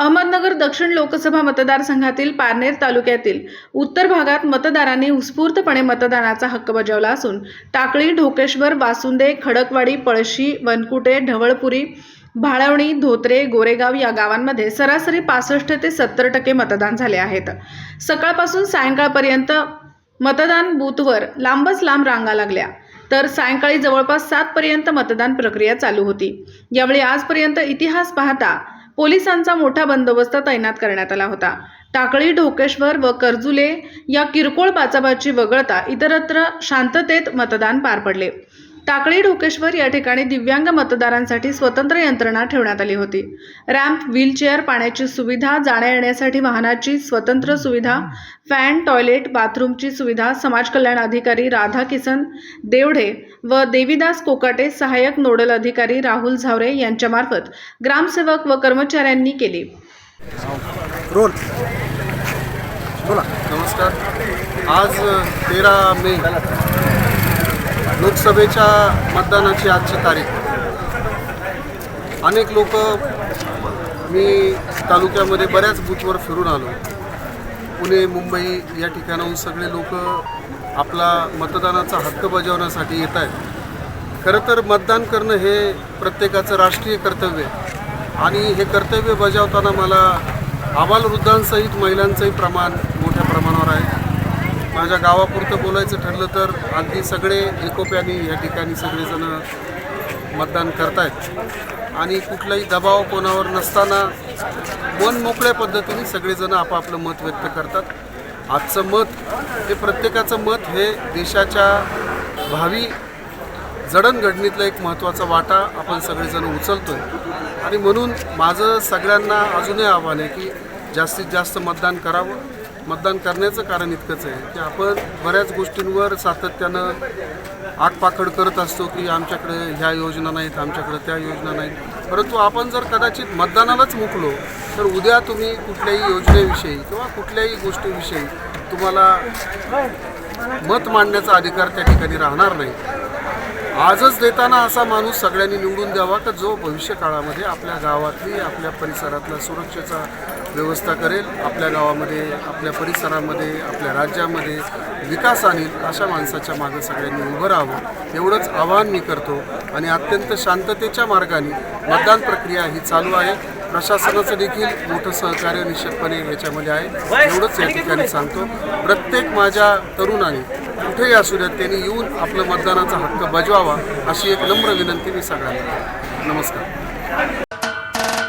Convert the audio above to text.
अहमदनगर दक्षिण लोकसभा मतदारसंघातील पारनेर तालुक्यातील उत्तर भागात मतदारांनी उत्स्फूर्तपणे मतदानाचा हक्क बजावला असून टाकळी ढोकेश्वर वासुंदे खडकवाडी पळशी वनकुटे ढवळपुरी भाळवणी धोत्रे गोरेगाव या गावांमध्ये सरासरी पासष्ट ते सत्तर टक्के मतदान झाले आहेत. सकाळपासून सायंकाळपर्यंत मतदान बूथवर लांबच लांब रांगा लागल्या. तर सायंकाळी जवळपास सातपर्यंत मतदान प्रक्रिया चालू होती. यावेळी आजपर्यंत इतिहास पाहता पोलिसांचा मोठा बंदोबस्त तैनात करण्यात आला होता. टाकळी ढोकेश्वर व कर्जुले या किरकोळ बाचाबाची वगळता इतरत्र शांततेत मतदान पार पडले. टाकळी ढोकेश्वर या ठिकाणी दिव्यांग मतदारांसाठी स्वतंत्र यंत्रणा ठेवण्यात आली होती. रॅम्प व्हीलचेअर पाण्याची सुविधा जाण्या येण्यासाठी वाहनाची स्वतंत्र सुविधा फॅन टॉयलेट बाथरूमची सुविधा समाज कल्याण अधिकारी राधा किसन देवढे व देवीदास कोकाटे सहाय्यक नोडल अधिकारी राहुल झावरे यांच्यामार्फत ग्रामसेवक व कर्मचाऱ्यांनी केली. नमस्कार. आज तेरा मे. लोकसभेच्या मतदानाची आजची तारीख. अनेक लोक मी तालुक्यामध्ये बऱ्याच बूथवर फिरून आलो. पुणे मुंबई या ठिकाणाहून सगळे लोक आपला मतदानाचा हक्क बजावण्यासाठी येत आहेत. खरं तर मतदान करणं हे प्रत्येकाचं राष्ट्रीय कर्तव्य आहे. आणि हे कर्तव्य बजावताना मला आबालवृद्धांसहित महिलांचंही प्रमाण मोठ्या प्रमाणावर आहे. माझ्या गावापुरतं बोलायचं ठरलं तर अगदी सगळे एकोप्याने या ठिकाणी सगळेजण मतदान करतायत. आणि कुठलाही दबाव कोणावर नसताना मन मोकळ्या पद्धतीने सगळेजण आपापलं मत व्यक्त करतात. आजचं मत हे प्रत्येकाचं मत हे देशाच्या भावी जडणघडणीतला एक महत्त्वाचा वाटा आपण सगळेजण उचलतो आहे आणि म्हणून माझं सगळ्यांना अजूनही आव्हान आहे की जास्तीत जास्त मतदान करावं. मतदान करण्याचं कारण इतकंच आहे की आपण बऱ्याच गोष्टींवर सातत्यानं आगपाखड करत असतो की आमच्याकडे ह्या योजना नाहीत आमच्याकडे त्या योजना नाहीत. परंतु आपण जर कदाचित मतदानालाच मुकलो तर उद्या तुम्ही कुठल्याही योजनेविषयी किंवा कुठल्याही गोष्टीविषयी तुम्हाला मत मांडण्याचा अधिकार त्या ठिकाणी राहणार नाही. आजच देताना असा माणूस सगळ्यांनी निवडून द्यावा का जो भविष्य काळामध्ये आपल्या गावातली आपल्या परिसरातल्या सुरक्षेचा व्यवस्था करेल आपल्या गावामध्ये आपल्या परिसरामध्ये आपल्या राज्यामध्ये विकास आणेल अशा माणसाच्या मागं सगळ्यांनी उभं राहावं. एवढंच आवाहन मी करतो आणि अत्यंत शांततेच्या मार्गाने मतदान प्रक्रिया ही चालू आहे. प्रशासनाचं देखील मोठं सहकार्य निश्चितपणे याच्यामध्ये आहे. एवढंच या ठिकाणी सांगतो. प्रत्येक माझ्या तरुणाने कुठेही असू द्यात त्यांनी येऊन आपलं मतदानाचा हक्क बजवावा अशी एक नम्र विनंती मी सगळ्यांना नमस्कार.